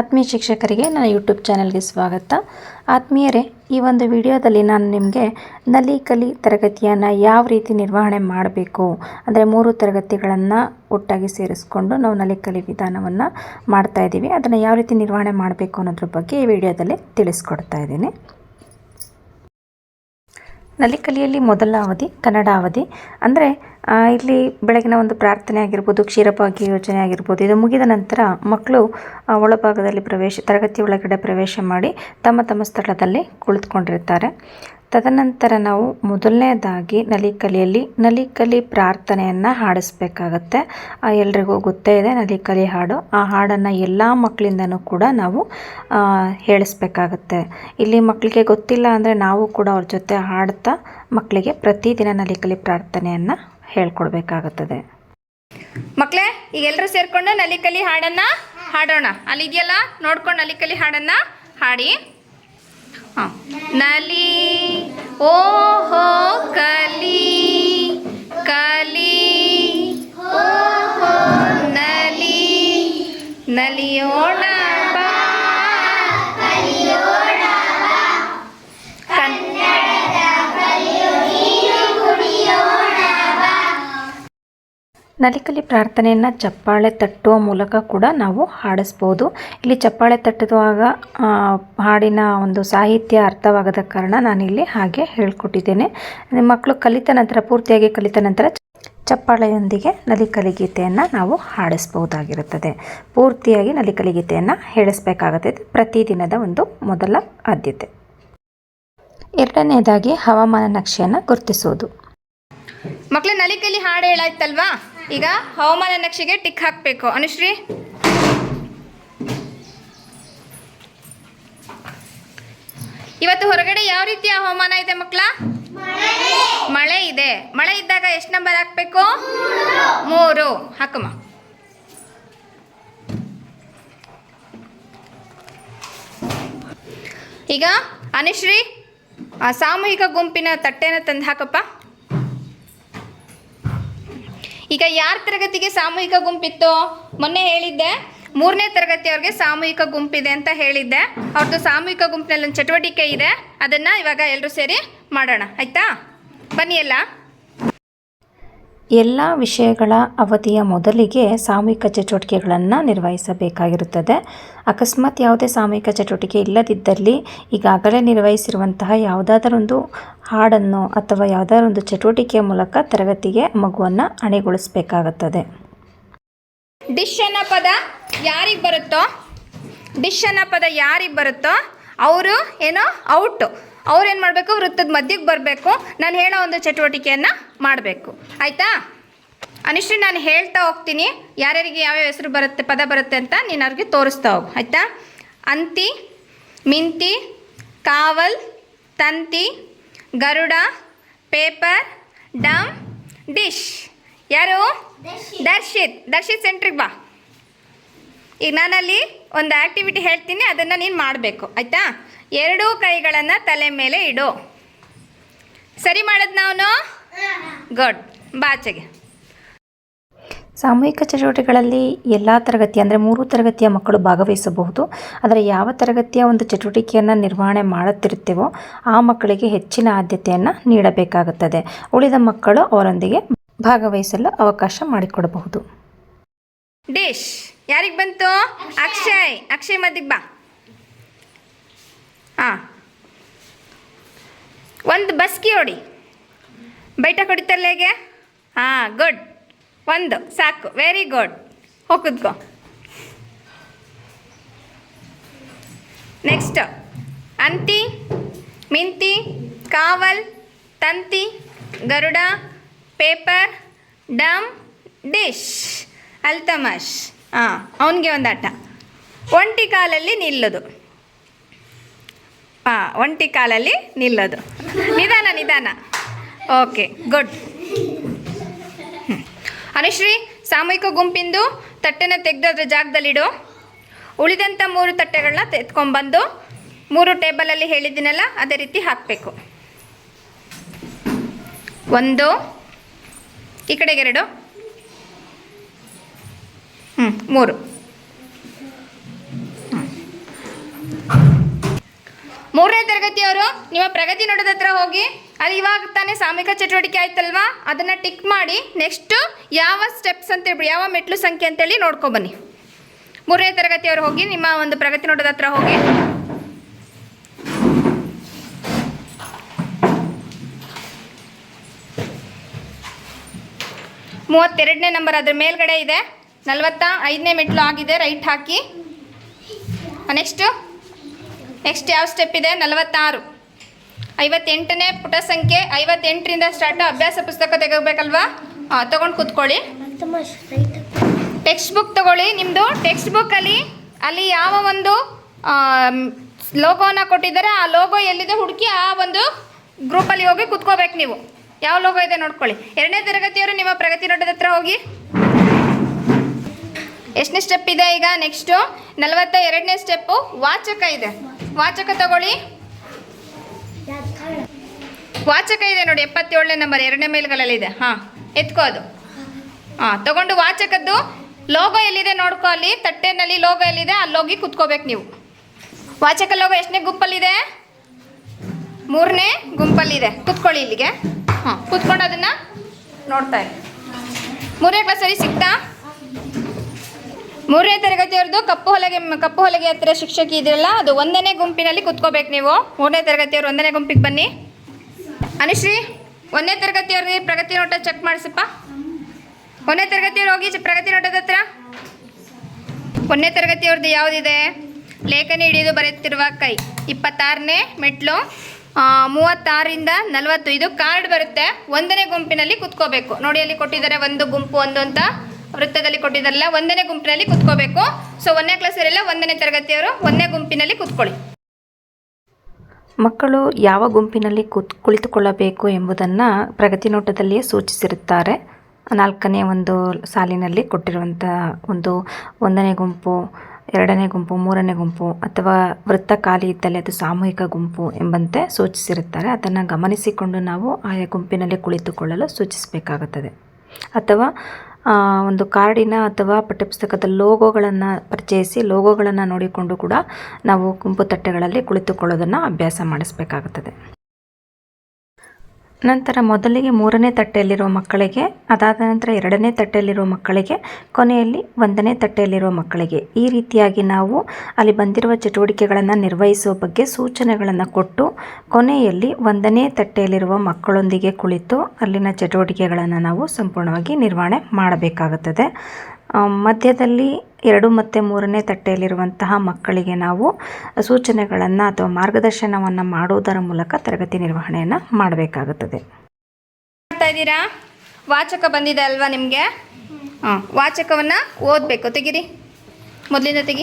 ಆತ್ಮೀಯ ಶಿಕ್ಷಕರಿಗೆ ನನ್ನ ಯೂಟ್ಯೂಬ್ ಚಾನಲ್ಗೆ ಸ್ವಾಗತ. ಆತ್ಮೀಯರೇ, ಈ ಒಂದು ವಿಡಿಯೋದಲ್ಲಿ ನಾನು ನಿಮಗೆ ನಲಿ ಕಲಿ ತರಗತಿಯನ್ನು ಯಾವ ರೀತಿ ನಿರ್ವಹಣೆ ಮಾಡಬೇಕು, ಅಂದರೆ ಮೂರು ತರಗತಿಗಳನ್ನು ಒಟ್ಟಾಗಿ ಸೇರಿಸ್ಕೊಂಡು ನಾವು ನಲಿ ಕಲಿ ವಿಧಾನವನ್ನು ಮಾಡ್ತಾ ಇದ್ದೀವಿ. ಅದನ್ನು ಯಾವ ರೀತಿ ನಿರ್ವಹಣೆ ಮಾಡಬೇಕು ಅನ್ನೋದ್ರ ಬಗ್ಗೆ ಈ ವಿಡಿಯೋದಲ್ಲಿ ತಿಳಿಸ್ಕೊಡ್ತಾ ಇದ್ದೀನಿ. ನಲಿಕಲಿಯಲ್ಲಿ ಮೊದಲ ಅವಧಿ ಕನ್ನಡ ಅವಧಿ, ಅಂದರೆ ಇಲ್ಲಿ ಬೆಳಗಿನ ಒಂದು ಪ್ರಾರ್ಥನೆ ಆಗಿರ್ಬೋದು, ಕ್ಷೀರಭಾಗ್ಯ ಯೋಜನೆ ಆಗಿರ್ಬೋದು, ಇದು ಮುಗಿದ ನಂತರ ಮಕ್ಕಳು ಒಳಭಾಗದಲ್ಲಿ ಪ್ರವೇಶ, ತರಗತಿ ಒಳಗಡೆ ಪ್ರವೇಶ ಮಾಡಿ ತಮ್ಮ ತಮ್ಮ ಸ್ಥಳದಲ್ಲಿ ಕುಳಿತುಕೊಂಡಿರ್ತಾರೆ. ತದನಂತರ ನಾವು ಮೊದಲನೇದಾಗಿ ನಲಿಕಲಿಯಲ್ಲಿ ನಲಿಕಲಿ ಪ್ರಾರ್ಥನೆಯನ್ನು ಹಾಡಿಸ್ಬೇಕಾಗತ್ತೆ. ಎಲ್ರಿಗೂ ಗೊತ್ತೇ ಇದೆ, ನಲಿಕಲಿ ಹಾಡು. ಆ ಹಾಡನ್ನು ಎಲ್ಲ ಮಕ್ಕಳಿಂದನೂ ಕೂಡ ನಾವು ಹೇಳಿಸ್ಬೇಕಾಗತ್ತೆ. ಇಲ್ಲಿ ಮಕ್ಕಳಿಗೆ ಗೊತ್ತಿಲ್ಲ ಅಂದರೆ ನಾವು ಕೂಡ ಅವ್ರ ಜೊತೆ ಹಾಡ್ತಾ ಮಕ್ಕಳಿಗೆ ಪ್ರತಿದಿನ ನಲಿಕಲಿ ಪ್ರಾರ್ಥನೆಯನ್ನು ಹೇಳ್ಕೊಡ್ಬೇಕಾಗುತ್ತದೆ. ಮಕ್ಕಳೇ ಈಗ ಎಲ್ಲರೂ ಸೇರ್ಕೊಂಡು ನಲಿಕಲಿ ಹಾಡನ್ನ ಹಾಡೋಣ. ಅಲ್ಲಿ ಇದೆಯಲ್ಲ ನೋಡ್ಕೊಂಡು ನಲಿಕಲಿ ಹಾಡನ್ನ ಹಾಡಿ. ಹಾಂ. ನಲಿ, ಓಹೋ, ಕಲಿ ಕಲಿ ನಲಿ, ನಲಿಯೋಣ. ನಲಿಕಲಿ ಪ್ರಾರ್ಥನೆಯನ್ನು ಚಪ್ಪಾಳೆ ತಟ್ಟುವ ಮೂಲಕ ಕೂಡ ನಾವು ಹಾಡಿಸ್ಬೋದು. ಇಲ್ಲಿ ಚಪ್ಪಾಳೆ ತಟ್ಟುವಾಗ ಹಾಡಿನ ಒಂದು ಸಾಹಿತ್ಯ ಅರ್ಥವಾಗದ ಕಾರಣ ನಾನಿಲ್ಲಿ ಹಾಗೆ ಹೇಳ್ಕೊಟ್ಟಿದ್ದೇನೆ. ಮಕ್ಕಳು ಕಲಿತ ನಂತರ, ಪೂರ್ತಿಯಾಗಿ ಕಲಿತ ನಂತರ ಚಪ್ಪಾಳೆಯೊಂದಿಗೆ ನಲಿಕಲಿ ಗೀತೆಯನ್ನು ನಾವು ಹಾಡಿಸ್ಬೋದಾಗಿರುತ್ತದೆ ಪೂರ್ತಿಯಾಗಿ ನಲಿಕಲಿ ಗೀತೆಯನ್ನು ಹೇಳಿಸ್ಬೇಕಾಗುತ್ತೆ. ಪ್ರತಿದಿನದ ಒಂದು ಮೊದಲ ಆದ್ಯತೆ. ಎರಡನೆಯದಾಗಿ ಹವಾಮಾನ ನಕ್ಷೆಯನ್ನು ಗುರುತಿಸುವುದು. ಮಕ್ಕಳು ನಲಿಕಲಿ ಹಾಡು ಹೇಳಾಯ್ತಲ್ವಾ? ಈಗ ಹವಾಮಾನ ನಕ್ಷೆಗೆ ಟಿಕ್ ಹಾಕಬೇಕು. ಅನುಶ್ರೀ? ಇವತ್ತು ಹೊರಗಡೆ ಯಾವ ರೀತಿಯ ಹವಾಮಾನ ಇದೆ ಮಕ್ಕಳ? ಮಳೆ ಇದೆ. ಮಳೆ ಇದ್ದಾಗ ಎಷ್ಟು ನಂಬರ್ ಹಾಕಬೇಕು? ಮೂರು. ಹಾಕಮ್ಮ. ಈಗ ಅನುಶ್ರೀ ಸಾಮೂಹಿಕ ಗುಂಪಿನ ತಟ್ಟೆನ ತಂದು ಹಾಕಪ್ಪ. ಈಗ ಯಾರ ತರಗತಿಗೆ ಸಾಮೂಹಿಕ ಗುಂಪಿತ್ತು? ಮೊನ್ನೆ ಹೇಳಿದ್ದೆ. ಮೂರನೇ ತರಗತಿಯವ್ರಿಗೆ ಸಾಮೂಹಿಕ ಗುಂಪಿದೆ ಅಂತ ಹೇಳಿದ್ದೆ. ಅವ್ರದ್ದು ಸಾಮೂಹಿಕ ಗುಂಪಿನಲ್ಲಿ ಒಂದು ಚಟುವಟಿಕೆ ಇದೆ. ಅದನ್ನು ಇವಾಗ ಎಲ್ಲರೂ ಸೇರಿ ಮಾಡೋಣ. ಆಯಿತಾ? ಬನ್ನಿ ಎಲ್ಲ. ಎಲ್ಲ ವಿಷಯಗಳ ಅವಧಿಯ ಮೊದಲಿಗೆ ಸಾಮೂಹಿಕ ಚಟುವಟಿಕೆಗಳನ್ನು ನಿರ್ವಹಿಸಬೇಕಾಗಿರುತ್ತದೆ. ಅಕಸ್ಮಾತ್ ಯಾವುದೇ ಸಾಮೂಹಿಕ ಚಟುವಟಿಕೆ ಇಲ್ಲದಿದ್ದಲ್ಲಿ ಈಗಾಗಲೇ ನಿರ್ವಹಿಸಿರುವಂತಹ ಯಾವುದಾದರೊಂದು ಹಾಡನ್ನು ಅಥವಾ ಯಾವುದಾದರೊಂದು ಚಟುವಟಿಕೆಯ ಮೂಲಕ ತರಗತಿಗೆ ಮಗುವನ್ನು ಅಣೆಗೊಳಿಸಬೇಕಾಗುತ್ತದೆ. ಡಿಶ್ ಪದ ಯಾರಿಗೆ ಬರುತ್ತೋ? ಡಿಶ್ ಪದ ಯಾರಿಗೆ ಬರುತ್ತೋ? ಅವರು ಏನೋ ಔಟು. ಅವ್ರು ಏನು ಮಾಡಬೇಕು? ವೃತ್ತದ ಮಧ್ಯಕ್ಕೆ ಬರಬೇಕು. ನಾನು ಹೇಳೋ ಒಂದು ಚಟುವಟಿಕೆಯನ್ನು ಮಾಡಬೇಕು. ಆಯಿತಾ? ಅನಿಶ್ರೀ ನಾನು ಹೇಳ್ತಾ ಹೋಗ್ತೀನಿ. ಯಾರ್ಯಾರಿಗೆ ಯಾವ್ಯಾವ ಹೆಸರು ಬರುತ್ತೆ ಪದ ಬರುತ್ತೆ ಅಂತ ನೀನು ಅವ್ರಿಗೆ ತೋರಿಸ್ತಾ ಹೋಗು. ಆಯಿತಾ? ಅಂತಿ ಮಿಂತಿ ಕಾವಲ್ ತಂತಿ ಗರುಡ ಪೇಪರ್ ಡಮ್ ಡಿಶ್. ಯಾರು? ದರ್ಶಿತ್. ದರ್ಶಿತ್. ಸೆಂಟ್ರಿಗೆ ಬಾ. ಈಗ ನಾನಲ್ಲಿ ಒಂದು ಆ್ಯಕ್ಟಿವಿಟಿ ಹೇಳ್ತೀನಿ ಅದನ್ನು ನೀನು ಮಾಡಬೇಕು. ಆಯಿತಾ? ಎರಡೂ ಕೈಗಳನ್ನು ತಲೆ ಮೇಲೆ ಇಡು. ಸರಿ ಮಾಡೋದು ನಾವು ಗುಡ್ ಬಾಚೆಗೆ ಸಾಮೂಹಿಕ ಚಟುವಟಿಕೆಗಳಲ್ಲಿ ಎಲ್ಲ ತರಗತಿ ಅಂದರೆ ಮೂರು ತರಗತಿಯ ಮಕ್ಕಳು ಭಾಗವಹಿಸಬಹುದು. ಆದರೆ ಯಾವ ತರಗತಿಯ ಒಂದು ಚಟುವಟಿಕೆಯನ್ನು ನಿರ್ವಹಣೆ ಮಾಡುತ್ತಿರುತ್ತೇವೋ ಆ ಮಕ್ಕಳಿಗೆ ಹೆಚ್ಚಿನ ಆದ್ಯತೆಯನ್ನು ನೀಡಬೇಕಾಗುತ್ತದೆ. ಉಳಿದ ಮಕ್ಕಳು ಅವರೊಂದಿಗೆ ಭಾಗವಹಿಸಲು ಅವಕಾಶ ಮಾಡಿಕೊಡಬಹುದು. ಡಿಶ್. ಯಾರಿಗೆ ಬಂತು? ಅಕ್ಷಯ್. ಅಕ್ಷಯ್ ಮದ್ದಿಗೆ ಬಾ. ಹಾಂ ಒಂದು ಬಸ್ಕಿ ಹೊಡಿ. ಬೈಟ ಕೊಡಿತಲ್ಲ ಹೇಗೆ? ಹಾಂ ಗುಡ್ ಒಂದು, ಸಾಕು. ವೆರಿ ಗುಡ್ ಹೋಗುದ್ಕೋ ನೆಕ್ಸ್ಟ್ ಅಂತಿ, ಮಿಂತಿ, ಕಾವಲ್, ತಂತಿ, ಗರುಡ, ಪೇಪರ್, ಡಮ್, ಡಿಶ್ ಅಲ್ತಮಶ್ ಹಾಂ ಅವನಿಗೆ ಒಂದು ಆಟ. ಒಂಟಿ ಕಾಲಲ್ಲಿ ನಿಲ್ಲೋದು. ಹಾಂ ಒಂಟಿ ಕಾಲಲ್ಲಿ ನಿಲ್ಲೋದು. ನಿಧಾನ ನಿಧಾನ. Okay, good. ಅನುಶ್ರೀ, ಸಾಮೂಹಿಕ ಗುಂಪಿಂದು ತಟ್ಟೆನ ತೆಗೆದು ಅದರ ಜಾಗದಲ್ಲಿಡು. ಉಳಿದಂಥ ಮೂರು ತಟ್ಟೆಗಳನ್ನ ತೆತ್ಕೊಂಡ್ಬಂದು ಮೂರು ಟೇಬಲಲ್ಲಿ ಹೇಳಿದ್ದೀನಲ್ಲ, ಅದೇ ರೀತಿ ಹಾಕಬೇಕು. ಒಂದು, ಈ ಕಡೆಗೆ ಎರಡು. ಹ್ಞೂ ಮೂರು. ಮೂರನೇ ತರಗತಿಯವರು ನಿಮ್ಮ ಪ್ರಗತಿ ನೋಡೋದ ಹತ್ರ ಹೋಗಿ ಅಲ್ಲಿ ಇವಾಗ ತಾನೇ ಸಾಮೂಹಿಕ ಚಟುವಟಿಕೆ ಆಯ್ತಲ್ವಾ? ಅದನ್ನ ಟಿಕ್ ಮಾಡಿ ನೆಕ್ಸ್ಟ್ ಯಾವ ಸ್ಟೆಪ್ಸ್ ಅಂತ ಹೇಳ್ಬಿಡಿ, ಯಾವ ಮೆಟ್ಲು ಸಂಖ್ಯೆ ಅಂತೇಳಿ ನೋಡ್ಕೊಬನ್ನಿ ಮೂರನೇ ತರಗತಿಯವರು ಹೋಗಿ, ನಿಮ್ಮ ಒಂದು ಪ್ರಗತಿ ನೋಡೋದ ಹತ್ರ ಹೋಗಿ. ಮೂವತ್ತೆರಡನೇ ನಂಬರ್ ಅದ್ರ ಮೇಲ್ಗಡೆ ಇದೆ. ನಲವತ್ತ ಐದನೇ ಮೆಟ್ಲು ಆಗಿದೆ ರೈಟ್ ಹಾಕಿ. ನೆಕ್ಸ್ಟು ನೆಕ್ಸ್ಟ್ ಯಾವ ಸ್ಟೆಪ್ ಇದೆ? ನಲವತ್ತಾರು. ಐವತ್ತೆಂಟನೇ ಪುಟ ಸಂಖ್ಯೆ ಐವತ್ತೆಂಟರಿಂದ ಸ್ಟಾರ್ಟ್ ಅಭ್ಯಾಸ ಪುಸ್ತಕ ತೆಗೋಬೇಕಲ್ವಾ ಹಾಂ ತೊಗೊಂಡು ಕೂತ್ಕೊಳ್ಳಿ. ಟೆಕ್ಸ್ಟ್ ಬುಕ್ ತಗೊಳ್ಳಿ. ನಿಮ್ಮದು ಟೆಕ್ಸ್ಟ್ ಬುಕ್ಕಲ್ಲಿ ಅಲ್ಲಿ ಯಾವ ಒಂದು ಲೋಗೋನ ಕೊಟ್ಟಿದ್ದಾರೆ, ಆ ಲೋಗೋ ಎಲ್ಲಿದೆ ಹುಡುಕಿ ಆ ಒಂದು ಗ್ರೂಪಲ್ಲಿ ಹೋಗಿ ಕೂತ್ಕೋಬೇಕು ನೀವು. ಯಾವ ಲೋಗೋ ಇದೆ ನೋಡ್ಕೊಳ್ಳಿ. ಎರಡನೇ ತರಗತಿಯವರು ನಿಮ್ಮ ಪ್ರಗತಿ ನೋಟದ ಹತ್ರ ಹೋಗಿ. ಎಷ್ಟನೇ ಸ್ಟೆಪ್ ಇದೆ ಈಗ? ನೆಕ್ಸ್ಟು ನಲವತ್ತ ಎರಡನೇ ಸ್ಟೆಪ್ಪು ವಾಚಕ ಇದೆ. ವಾಚಕ ತಗೊಳ್ಳಿ. ವಾಚಕ ಇದೆ ನೋಡಿ, ಎಪ್ಪತ್ತೇಳನೇ ನಂಬರ್ ಎರಡನೇ ಮೇಲ್ಗಳಲ್ಲಿದೆ ಹಾಂ, ಎತ್ಕೋ ಅದು. ಹಾಂ, ತಗೊಂಡು ವಾಚಕದ್ದು. ಲೋಗೋ ಎಲ್ಲಿದೆ ನೋಡ್ಕೊ ಅಲ್ಲಿ, ತಟ್ಟೆನಲ್ಲಿ ಲೋಗೋ ಎಲ್ಲಿದೆ ಅಲ್ಲೋಗಿ ಕುತ್ಕೋಬೇಕು ನೀವು. ವಾಚಕ ಲೋಗೋ ಎಷ್ಟನೇ ಗುಂಪಲ್ಲಿದೆ? ಮೂರನೇ ಗುಂಪಲ್ಲಿದೆ. ಕುತ್ಕೊಳ್ಳಿ ಇಲ್ಲಿಗೆ. ಹಾಂ, ಕುತ್ಕೊಂಡು ಅದನ್ನು ನೋಡ್ತಾ ಇರಿ. ಮೂರನೇ ಕ್ಲಾಸಲ್ಲಿ ಸಿಗ್ತಾ? ಮೂರನೇ ತರಗತಿಯವ್ರದ್ದು ಕಪ್ಪು ಹೊಲಗೆ ಕಪ್ಪು ಹೊಲಗೆ ಹತ್ತಿರ ಶಿಕ್ಷಕಿ ಇದೆಯಲ್ಲ ಅದು ಒಂದನೇ ಗುಂಪಿನಲ್ಲಿ ಕುತ್ಕೋಬೇಕು ನೀವು. ಮೂರನೇ ತರಗತಿಯವ್ರು ಒಂದನೇ ಗುಂಪಿಗೆ ಬನ್ನಿ. ಅನುಶ್ರೀ, ಒಂದನೇ ತರಗತಿಯವ್ರಿಗೆ ಪ್ರಗತಿ ನೋಟ ಚೆಕ್ ಮಾಡಿಸಪ್ಪ. ಒಂದನೇ ತರಗತಿಯವ್ರು ಹೋಗಿ ಪ್ರಗತಿ ನೋಟದ ಹತ್ರ. ಒಂದನೇ ತರಗತಿಯವ್ರದ್ದು ಯಾವುದಿದೆ? ಲೇಖನಿ ಹಿಡಿದು ಬರೆಯುತ್ತಿರುವ ಕೈ. ಇಪ್ಪತ್ತಾರನೇ ಮೆಟ್ಲು ಮೂವತ್ತಾರರಿಂದ ನಲವತ್ತು ಇದು ಕಾರ್ಡ್ ಬರುತ್ತೆ. ಒಂದನೇ ಗುಂಪಿನಲ್ಲಿ ಕುತ್ಕೋಬೇಕು. ನೋಡಿ, ಅಲ್ಲಿ ಕೊಟ್ಟಿದ್ದಾರೆ ಒಂದು ಗುಂಪು, ಒಂದು ಅಂತ. ವೃತ್ತದಲ್ಲಿ ಕೊಟ್ಟಿದ್ದಾರಲ್ಲ ಒಂದನೇ ಗುಂಪಿನಲ್ಲಿ ಕುತ್ಕೋಬೇಕು. ಸೊ ಒಂದನೇ ಕ್ಲಾಸರೆಲ್ಲ ಒಂದನೇ ತರಗತಿಯವರು ಒಂದನೇ ಗುಂಪಿನಲ್ಲಿ ಕುತ್ಕೊಳ್ಳಿ. ಮಕ್ಕಳು ಯಾವ ಗುಂಪಿನಲ್ಲಿ ಕುತ್, ಕುಳಿತುಕೊಳ್ಳಬೇಕು ಎಂಬುದನ್ನು ಪ್ರಗತಿ ನೋಟದಲ್ಲಿಯೇ ಸೂಚಿಸಿರುತ್ತಾರೆ. ನಾಲ್ಕನೇ ಒಂದು ಸಾಲಿನಲ್ಲಿ ಕೊಟ್ಟಿರುವಂಥ ಒಂದು ಒಂದನೇ ಗುಂಪು, ಎರಡನೇ ಗುಂಪು, ಮೂರನೇ ಗುಂಪು ಅಥವಾ ವೃತ್ತ ಖಾಲಿ ಇದ್ದಲ್ಲಿ ಅದು ಸಾಮೂಹಿಕ ಗುಂಪು ಎಂಬಂತೆ ಸೂಚಿಸಿರುತ್ತಾರೆ. ಅದನ್ನು ಗಮನಿಸಿಕೊಂಡು ನಾವು ಆಯಾ ಗುಂಪಿನಲ್ಲಿ ಕುಳಿತುಕೊಳ್ಳಲು ಸೂಚಿಸಬೇಕಾಗುತ್ತದೆ. ಅಥವಾ ಒಂದು ಕಾರ್ಡಿನ ಅಥವಾ ಪಠ್ಯಪುಸ್ತಕದ ಲೋಗೋಗಳನ್ನು ಪರಿಚಯಿಸಿ ಲೋಗೋಗಳನ್ನು ನೋಡಿಕೊಂಡು ಕೂಡ ನಾವು ಗುಂಪು ತಟ್ಟೆಗಳಲ್ಲಿ ಕುಳಿತುಕೊಳ್ಳೋದನ್ನು ಅಭ್ಯಾಸ ಮಾಡಿಸಬೇಕಾಗುತ್ತದೆ. ನಂತರ ಮೊದಲಿಗೆ ಮೂರನೇ ತಟ್ಟೆಯಲ್ಲಿರುವ ಮಕ್ಕಳಿಗೆ, ಅದಾದ ನಂತರ ಎರಡನೇ ತಟ್ಟೆಯಲ್ಲಿರುವ ಮಕ್ಕಳಿಗೆ, ಕೊನೆಯಲ್ಲಿ ಒಂದನೇ ತಟ್ಟೆಯಲ್ಲಿರುವ ಮಕ್ಕಳಿಗೆ. ಈ ರೀತಿಯಾಗಿ ನಾವು ಅಲ್ಲಿ ಬಂದಿರುವ ಚಟುವಟಿಕೆಗಳನ್ನು ನಿರ್ವಹಿಸುವ ಬಗ್ಗೆ ಸೂಚನೆಗಳನ್ನು ಕೊಟ್ಟು, ಕೊನೆಯಲ್ಲಿ ಒಂದನೇ ತಟ್ಟೆಯಲ್ಲಿರುವ ಮಕ್ಕಳೊಂದಿಗೆ ಕುಳಿತು ಅಲ್ಲಿನ ಚಟುವಟಿಕೆಗಳನ್ನು ನಾವು ಸಂಪೂರ್ಣವಾಗಿ ನಿರ್ವಹಣೆ ಮಾಡಬೇಕಾಗುತ್ತದೆ. ಮಧ್ಯದಲ್ಲಿ ಎರಡು ಮತ್ತು ಮೂರನೇ ತಟ್ಟೆಯಲ್ಲಿರುವಂತಹ ಮಕ್ಕಳಿಗೆ ನಾವು ಸೂಚನೆಗಳನ್ನು ಅಥವಾ ಮಾರ್ಗದರ್ಶನವನ್ನು ಮಾಡುವುದರ ಮೂಲಕ ತರಗತಿ ನಿರ್ವಹಣೆಯನ್ನು ಮಾಡಬೇಕಾಗುತ್ತದೆ. ಮಾಡ್ತಾ ಇದ್ದೀರಾ? ವಾಚಕ ಬಂದಿದೆ ಅಲ್ವಾ ನಿಮಗೆ? ಹಾಂ ವಾಚಕವನ್ನು ಓದಬೇಕು. ತೆಗಿರಿ. ಮೊದಲಿಂದ ತೆಗಿ.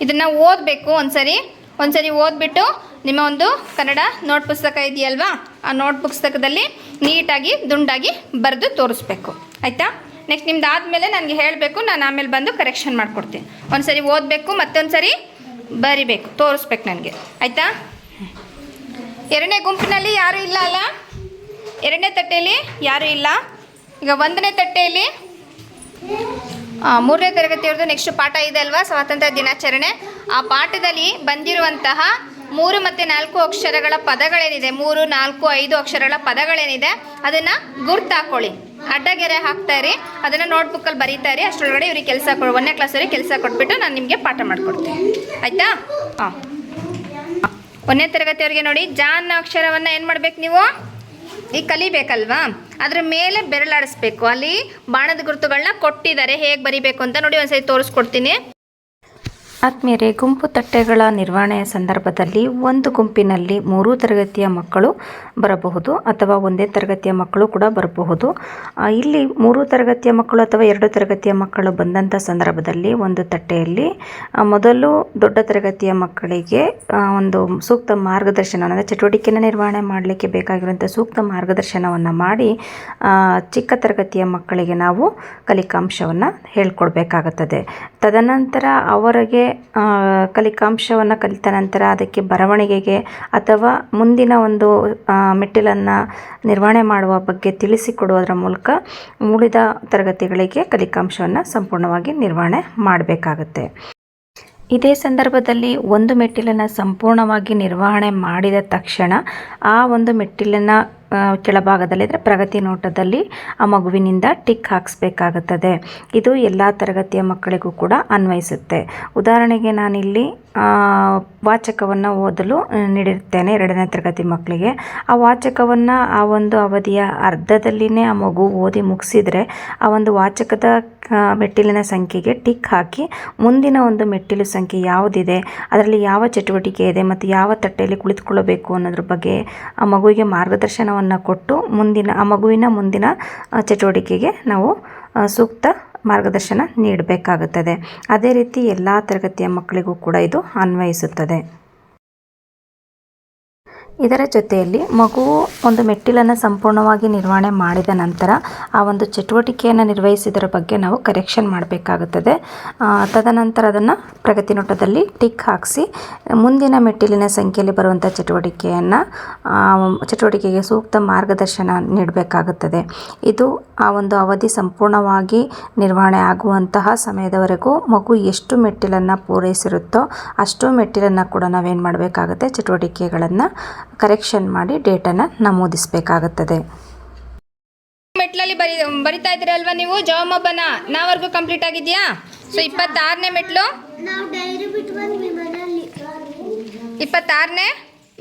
ಇದನ್ನು ಓದಬೇಕು ಒಂದ್ಸರಿ. ಒಂದ್ಸರಿ ಓದ್ಬಿಟ್ಟು ನಿಮ್ಮ ಒಂದು ಕನ್ನಡ ನೋಟ್ ಪುಸ್ತಕ ಇದೆಯಲ್ವಾ? ಆ ನೋಟ್ ಪುಸ್ತಕದಲ್ಲಿ ನೀಟಾಗಿ ದುಂಡಾಗಿ ಬರೆದು ತೋರಿಸ್ಬೇಕು. ಆಯಿತಾ? ನೆಕ್ಸ್ಟ್ ನಿಮ್ದು ಆದಮೇಲೆ ನನಗೆ ಹೇಳಬೇಕು, ನಾನು ಆಮೇಲೆ ಬಂದು ಕರೆಕ್ಷನ್ ಮಾಡಿಕೊಡ್ತೀನಿ. ಒಂದು ಸರಿ ಓದಬೇಕು ಮತ್ತೊಂದು ಸರಿ ಬರಿಬೇಕು, ತೋರಿಸ್ಬೇಕು ನನಗೆ. ಆಯಿತಾ? ಎರಡನೇ ಗುಂಪಿನಲ್ಲಿ ಯಾರು ಇಲ್ಲ ಅಲ್ಲ? ಎರಡನೇ ತಟ್ಟೆಯಲ್ಲಿ ಯಾರೂ ಇಲ್ಲ? ಈಗ ಒಂದನೇ ತಟ್ಟೆಯಲ್ಲಿ ಮೂರನೇ ತರಗತಿಯವ್ರದ್ದು ನೆಕ್ಸ್ಟ್ ಪಾಠ ಇದೆ ಅಲ್ವಾ? ಸ್ವಾತಂತ್ರ್ಯ ದಿನಾಚರಣೆ. ಆ ಪಾಠದಲ್ಲಿ ಬಂದಿರುವಂತಹ ಮೂರು ಮತ್ತು ನಾಲ್ಕು ಅಕ್ಷರಗಳ ಪದಗಳೇನಿದೆ? ಮೂರು, ನಾಲ್ಕು, ಐದು ಅಕ್ಷರಗಳ ಪದಗಳೇನಿದೆ? ಅದನ್ನು ಗುರ್ತಾಕೊಳ್ಳಿ. ಅಡ್ಡಗೆರೆ ಹಾಕ್ತಾ ಇರಿ. ಅದನ್ನು ನೋಟ್ಬುಕ್ಕಲ್ಲಿ ಬರೀತಾ ಇರಿ. ಅಷ್ಟರೊಳಗಡೆ ಇವ್ರಿಗೆ ಕೆಲಸ ಕೊಡು, ಒಂದನೇ ಕ್ಲಾಸವ್ರಿಗೆ ಕೆಲಸ ಕೊಟ್ಬಿಟ್ಟು ನಾನು ನಿಮಗೆ ಪಾಠ ಮಾಡಿಕೊಡ್ತೀನಿ. ಆಯಿತಾ? ಹಾಂ ಒಂದನೇ ತರಗತಿಯವ್ರಿಗೆ ನೋಡಿ ಜಾನ್ ಅಕ್ಷರವನ್ನು ಏನು ಮಾಡ್ಬೇಕು ನೀವು? ಈಗ ಕಲಿಬೇಕಲ್ವಾ? ಅದ್ರ ಮೇಲೆ ಬೆರಳಾಡಿಸ್ಬೇಕು. ಅಲ್ಲಿ ಬಾಣದ ಗುರುತುಗಳನ್ನ ಕೊಟ್ಟಿದ್ದಾರೆ. ಹೇಗೆ ಬರಿಬೇಕು ಅಂತ ನೋಡಿ ಒಂದ್ಸರಿ ತೋರಿಸ್ಕೊಡ್ತೀನಿ. ಆತ್ಮೀಯರೇ, ಗುಂಪು ತಟ್ಟೆಗಳ ನಿರ್ವಹಣೆಯ ಸಂದರ್ಭದಲ್ಲಿ ಒಂದು ಗುಂಪಿನಲ್ಲಿ ಮೂರು ತರಗತಿಯ ಮಕ್ಕಳು ಬರಬಹುದು ಅಥವಾ ಒಂದೇ ತರಗತಿಯ ಮಕ್ಕಳು ಕೂಡ ಬರಬಹುದು. ಇಲ್ಲಿ ಮೂರು ತರಗತಿಯ ಮಕ್ಕಳು ಅಥವಾ ಎರಡು ತರಗತಿಯ ಮಕ್ಕಳು ಬಂದಂಥ ಸಂದರ್ಭದಲ್ಲಿ ಒಂದು ತಟ್ಟೆಯಲ್ಲಿ ಮೊದಲು ದೊಡ್ಡ ತರಗತಿಯ ಮಕ್ಕಳಿಗೆ ಒಂದು ಸೂಕ್ತ ಮಾರ್ಗದರ್ಶನ ಅಂದರೆ ಚಟುವಟಿಕೆಯನ್ನು ನಿರ್ವಹಣೆ ಮಾಡಲಿಕ್ಕೆ ಬೇಕಾಗಿರುವಂಥ ಸೂಕ್ತ ಮಾರ್ಗದರ್ಶನವನ್ನು ಮಾಡಿ ಚಿಕ್ಕ ತರಗತಿಯ ಮಕ್ಕಳಿಗೆ ನಾವು ಕಲಿಕಾಂಶವನ್ನು ಹೇಳ್ಕೊಡ್ಬೇಕಾಗುತ್ತದೆ. ತದನಂತರ ಅವರಿಗೆ ಕಲಿಕಾಂಶವನ್ನು ಕಲಿತ ನಂತರ ಅದಕ್ಕೆ ಬರವಣಿಗೆಗೆ ಅಥವಾ ಮುಂದಿನ ಒಂದು ಮೆಟ್ಟಿಲನ್ನು ನಿರ್ವಹಣೆ ಮಾಡುವ ಬಗ್ಗೆ ತಿಳಿಸಿಕೊಡುವುದರ ಮೂಲಕ ಉಳಿದ ತರಗತಿಗಳಿಗೆ ಕಲಿಕಾಂಶವನ್ನು ಸಂಪೂರ್ಣವಾಗಿ ನಿರ್ವಹಣೆ ಮಾಡಬೇಕಾಗುತ್ತೆ. ಇದೇ ಸಂದರ್ಭದಲ್ಲಿ ಒಂದು ಮೆಟ್ಟಿಲನ್ನು ಸಂಪೂರ್ಣವಾಗಿ ನಿರ್ವಹಣೆ ಮಾಡಿದ ತಕ್ಷಣ ಆ ಒಂದು ಮೆಟ್ಟಿಲಿನ ಆ, ಕೆಳಭಾಗದಲ್ಲಿ ಅಂದರೆ ಪ್ರಗತಿ ನೋಟದಲ್ಲಿ ಆ ಮಗುವಿನಿಂದ ಟಿಕ್ ಹಾಕಿಸ್ಬೇಕಾಗುತ್ತದೆ. ಇದು ಎಲ್ಲ ತರಗತಿಯ ಮಕ್ಕಳಿಗೂ ಕೂಡ ಅನ್ವಯಿಸುತ್ತೆ. ಉದಾಹರಣೆಗೆ ನಾನಿಲ್ಲಿ ವಾಚಕವನ್ನು ಓದಲು ನೀಡಿರ್ತೇನೆ ಎರಡನೇ ತರಗತಿ ಮಕ್ಕಳಿಗೆ. ಆ ವಾಚಕವನ್ನು ಆ ಒಂದು ಅವಧಿಯ ಅರ್ಧದಲ್ಲಿನೇ ಆ ಮಗು ಓದಿ ಮುಗಿಸಿದರೆ ಆ ಒಂದು ವಾಚಕದ ಮೆಟ್ಟಿಲಿನ ಸಂಖ್ಯೆಗೆ ಟಿಕ್ ಹಾಕಿ ಮುಂದಿನ ಒಂದು ಮೆಟ್ಟಿಲು ಸಂಖ್ಯೆ ಯಾವುದಿದೆ ಅದರಲ್ಲಿ ಯಾವ ಚಟುವಟಿಕೆ ಇದೆ ಮತ್ತು ಯಾವ ತಟ್ಟೆಯಲ್ಲಿ ಕುಳಿತುಕೊಳ್ಳಬೇಕು ಅನ್ನೋದ್ರ ಬಗ್ಗೆ ಆ ಮಗುವಿಗೆ ಮಾರ್ಗದರ್ಶನವನ್ನು ಕೊಟ್ಟು ಮುಂದಿನ, ಆ ಮಗುವಿನ ಮುಂದಿನ ಚಟುವಟಿಕೆಗೆ ನಾವು ಸೂಕ್ತ ಮಾರ್ಗದರ್ಶನ ನೀಡಬೇಕಾಗುತ್ತದೆ. ಅದೇ ರೀತಿ ಎಲ್ಲ ತರಗತಿಯ ಮಕ್ಕಳಿಗೂ ಕೂಡ ಇದು ಅನ್ವಯಿಸುತ್ತದೆ. ಇದರ ಜೊತೆಯಲ್ಲಿ ಮಗುವು ಒಂದು ಮೆಟ್ಟಿಲನ್ನು ಸಂಪೂರ್ಣವಾಗಿ ನಿರ್ವಹಣೆ ಮಾಡಿದ ನಂತರ ಆ ಒಂದು ಚಟುವಟಿಕೆಯನ್ನು ನಿರ್ವಹಿಸಿದರ ಬಗ್ಗೆ ನಾವು ಕರೆಕ್ಷನ್ ಮಾಡಬೇಕಾಗುತ್ತದೆ. ತದನಂತರ ಅದನ್ನು ಪ್ರಗತಿ ನೋಟದಲ್ಲಿ ಟಿಕ್ ಹಾಕಿಸಿ, ಮುಂದಿನ ಮೆಟ್ಟಿಲಿನ ಸಂಖ್ಯೆಯಲ್ಲಿ ಬರುವಂಥ ಚಟುವಟಿಕೆಯನ್ನು ಚಟುವಟಿಕೆಗೆ ಸೂಕ್ತ ಮಾರ್ಗದರ್ಶನ ನೀಡಬೇಕಾಗುತ್ತದೆ. ಇದು ಆ ಒಂದು ಅವಧಿ ಸಂಪೂರ್ಣವಾಗಿ ನಿರ್ವಹಣೆ ಆಗುವಂತಹ ಸಮಯದವರೆಗೂ ಮಗು ಎಷ್ಟು ಮೆಟ್ಟಿಲನ್ನು ಪೂರೈಸಿರುತ್ತೋ ಅಷ್ಟು ಮೆಟ್ಟಿಲನ್ನು ಕೂಡ ನಾವೇನು ಮಾಡಬೇಕಾಗುತ್ತೆ? ಚಟುವಟಿಕೆಗಳನ್ನು ಕರೆಕ್ಷನ್ ಮಾಡಿ ಡೇಟನ್ನು ನಮೂದಿಸಬೇಕಾಗುತ್ತದೆ. ಮೆಟ್ಲಲ್ಲಿ ಬರಿ ಬರಿತಾ ಇದ್ದೀರಲ್ವಾ ನೀವು? ಜವಮೊಬ್ಬನ ನಾವರೆಗೂ ಕಂಪ್ಲೀಟ್ ಆಗಿದೆಯಾ? ಸೊ ಇಪ್ಪತ್ತಾರನೇ ಮೆಟ್ಲು? ಇಪ್ಪತ್ತಾರನೇ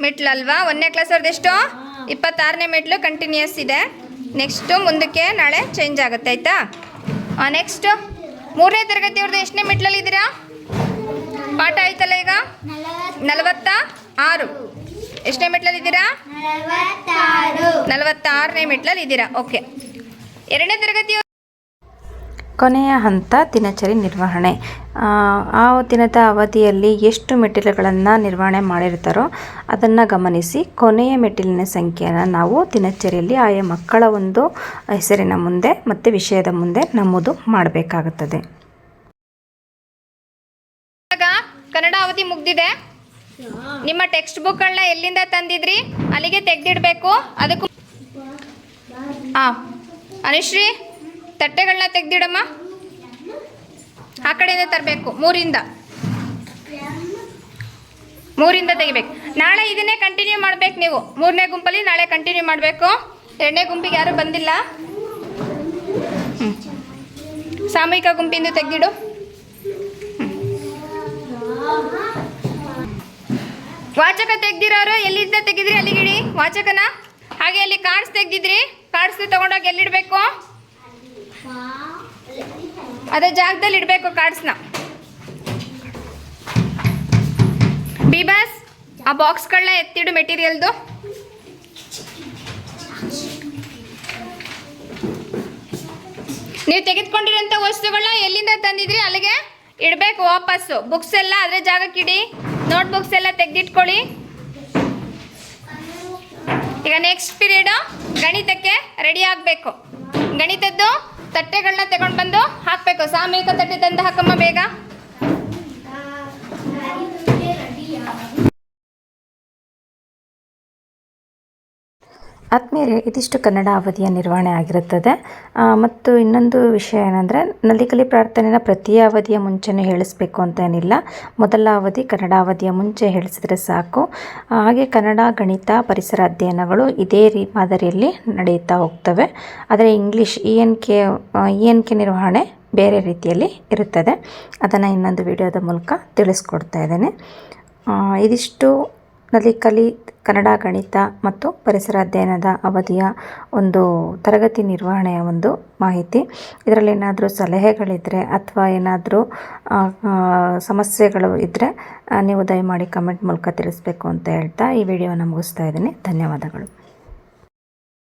ಮೆಟ್ಲಲ್ವಾ ಒಂದನೇ ಕ್ಲಾಸ್ ಅವ್ರದ್ದು ಎಷ್ಟು? ಇಪ್ಪತ್ತಾರನೇ ಮೆಟ್ಲು ಕಂಟಿನ್ಯೂಸ್ ಇದೆ. ನೆಕ್ಸ್ಟು ಮುಂದಕ್ಕೆ ನಾಳೆ ಚೇಂಜ್ ಆಗುತ್ತೆ ಆಯಿತಾ? ನೆಕ್ಸ್ಟ್ ಮೂರನೇ ತರಗತಿಯವ್ರದ್ದು ಎಷ್ಟನೇ ಮೆಟ್ಲಲ್ಲಿ ಇದ್ದೀರಾ? ಪಾಠ ಆಯ್ತಲ್ಲ ಈಗ? ನಲವತ್ತ? ಆರು. ಎಷ್ಟನೇ ಮೆಟ್ಲಲ್ಲಿ ಇದ್ದೀರಾ? ನಲವತ್ತಾರು. ನಲವತ್ತಾರನೇ ಮೆಟ್ಲಲ್ಲಿ ಇದ್ದೀರಾ? ಓಕೆ. ಎರಡನೇ ತರಗತಿ ಕೊನೆಯ ಹಂತ ದಿನಚರಿ ನಿರ್ವಹಣೆ. ಆ, ದಿನದ ಅವಧಿಯಲ್ಲಿ ಎಷ್ಟು ಮೆಟ್ಟಿಲುಗಳನ್ನು ನಿರ್ವಹಣೆ ಮಾಡಿರ್ತಾರೋ ಅದನ್ನು ಗಮನಿಸಿ ಕೊನೆಯ ಮೆಟ್ಟಿಲಿನ ಸಂಖ್ಯೆಯನ್ನು ನಾವು ದಿನಚರಿಯಲ್ಲಿ ಆಯಾ ಮಕ್ಕಳ ಒಂದು ಹೆಸರಿನ ಮುಂದೆ ಮತ್ತು ವಿಷಯದ ಮುಂದೆ ನಮೂದು ಮಾಡಬೇಕಾಗುತ್ತದೆ. ಇವಾಗ ಕನ್ನಡ ಅವಧಿ ಮುಗ್ದಿದೆ. ನಿಮ್ಮ ಟೆಕ್ಸ್ಟ್ ಬುಕ್ಗಳನ್ನ ಎಲ್ಲಿಂದ ತಂದಿದ್ರಿ? ಅಲ್ಲಿಗೆ ತೆಗೆದಿಡಬೇಕು. ಅದಕ್ಕೂ ಹಾಂ ಅನುಶ್ರೀ ತಟ್ಟೆಗಳನ್ನ ತೆಗೆದಿಡಮ್ಮ. ಆ ಕಡೆಯಿಂದ ತರಬೇಕು, ಮೂರಿಂದ. ಮೂರಿಂದ ತೆಗಿಬೇಕು. ನಾಳೆ ಇದನ್ನೇ ಕಂಟಿನ್ಯೂ ಮಾಡ್ಬೇಕು ನೀವು. ಮೂರನೇ ಗುಂಪಲ್ಲಿ ನಾಳೆ ಕಂಟಿನ್ಯೂ ಮಾಡಬೇಕು. ಎರಡನೇ ಗುಂಪಿಗೆ ಯಾರು ಬಂದಿಲ್ಲ. ಸಾಮೂಹಿಕ ಗುಂಪಿಂದ ತೆಗೆದಿಡು. ವಾಚಕ ತೆಗ್ದಿರೋರು ಎಲ್ಲಿಂದ ತೆಗೆದ್ರಿ ಅಲ್ಲಿಗಿಡಿ ವಾಚಕನ? ಹಾಗೆ ಅಲ್ಲಿ ಕಾರ್ಡ್ಸ್ ತೆಗ್ದಿದ್ರಿ? ಕಾರ್ಡ್ಸ್ ತಗೊಂಡೋಗಿ ಎಲ್ಲಿಡಬೇಕು? ಅದೇ ಜಾಗದಲ್ಲಿ ಇಡಬೇಕು ಕಾರ್ಡ್ಸ್ನ. ಬಿಬಾಸ್, ಆ ಬಾಕ್ಸ್ಗಳನ್ನ ಎತ್ತಿಡು ಮೆಟೀರಿಯಲ್ದು. ನೀವು ತೆಗೆದುಕೊಂಡಿರೋಂಥ ವಸ್ತುಗಳನ್ನ ಎಲ್ಲಿಂದ ತಂದಿದ್ರಿ? ಅಲ್ಲಿಗೆ ಇಡಬೇಕು ವಾಪಸ್ಸು. ಬುಕ್ಸ್ ಎಲ್ಲ ಅದರ ಜಾಗಕ್ಕೆ ಇಡಿ ನೋಟ್ ಬುಕ್ಸ್ ಎಲ್ಲ ತೆಗೆದಿಟ್ಕೊಳ್ಳಿ. ಈಗ ನೆಕ್ಸ್ಟ್ ಪೀರಿಯಡು ಗಣಿತಕ್ಕೆ ರೆಡಿ ಆಗಬೇಕು. ಗಣಿತದ್ದು ತಟ್ಟೆಗಳನ್ನ ತಗೊಂಡು ಬಂದು ಹಾಕಬೇಕು. ಸಾಮೂಹಿಕ ತಟ್ಟೆ ತಂದು ಹಾಕಮ್ಮ ಬೇಗ. ಆತ್ಮೀಯರೇ, ಇದಿಷ್ಟು ಕನ್ನಡ ಅವಧಿಯ ನಿರ್ವಹಣೆ ಆಗಿರುತ್ತದೆ. ಮತ್ತು ಇನ್ನೊಂದು ವಿಷಯ ಏನಂದರೆ, ನಲ್ಲಿಕಲಿ ಪ್ರಾರ್ಥನೆನ ಪ್ರತಿ ಅವಧಿಯ ಮುಂಚೆನೇ ಹೇಳಿಸ್ಬೇಕು ಅಂತ ಏನಿಲ್ಲ. ಮೊದಲ ಅವಧಿ ಕನ್ನಡ ಅವಧಿಯ ಮುಂಚೆ ಹೇಳಿಸಿದ್ರೆ ಸಾಕು. ಹಾಗೆ ಕನ್ನಡ ಗಣಿತ ಪರಿಸರ ಅಧ್ಯಯನಗಳು ಇದೇ ರೀ ಮಾದರಿಯಲ್ಲಿ ನಡೆಯುತ್ತಾ ಹೋಗ್ತವೆ. ಆದರೆ English E N K E N K ನಿರ್ವಹಣೆ ಬೇರೆ ರೀತಿಯಲ್ಲಿ ಇರುತ್ತದೆ. ಅದನ್ನು ಇನ್ನೊಂದು ವಿಡಿಯೋದ ಮೂಲಕ ತಿಳಿಸ್ಕೊಡ್ತಾ ಇದ್ದೇನೆ. ಇದಿಷ್ಟು ನಲ್ಲಿ ಕಲಿ, ಕನ್ನಡ ಗಣಿತ ಮತ್ತು ಪರಿಸರ ಅಧ್ಯಯನದ ಅವಧಿಯ ಒಂದು ತರಗತಿ ನಿರ್ವಹಣೆಯ ಒಂದು ಮಾಹಿತಿ. ಇದರಲ್ಲಿ ಏನಾದರೂ ಸಲಹೆಗಳಿದ್ದರೆ ಅಥವಾ ಏನಾದರೂ ಸಮಸ್ಯೆಗಳು ಇದ್ದರೆ ನೀವು ದಯಮಾಡಿ ಕಮೆಂಟ್ ಮೂಲಕ ತಿಳಿಸ್ಬೇಕು ಅಂತ ಹೇಳ್ತಾ ಈ ವಿಡಿಯೋನ ಮುಗಿಸ್ತಾ ಇದ್ದೀನಿ. ಧನ್ಯವಾದಗಳು.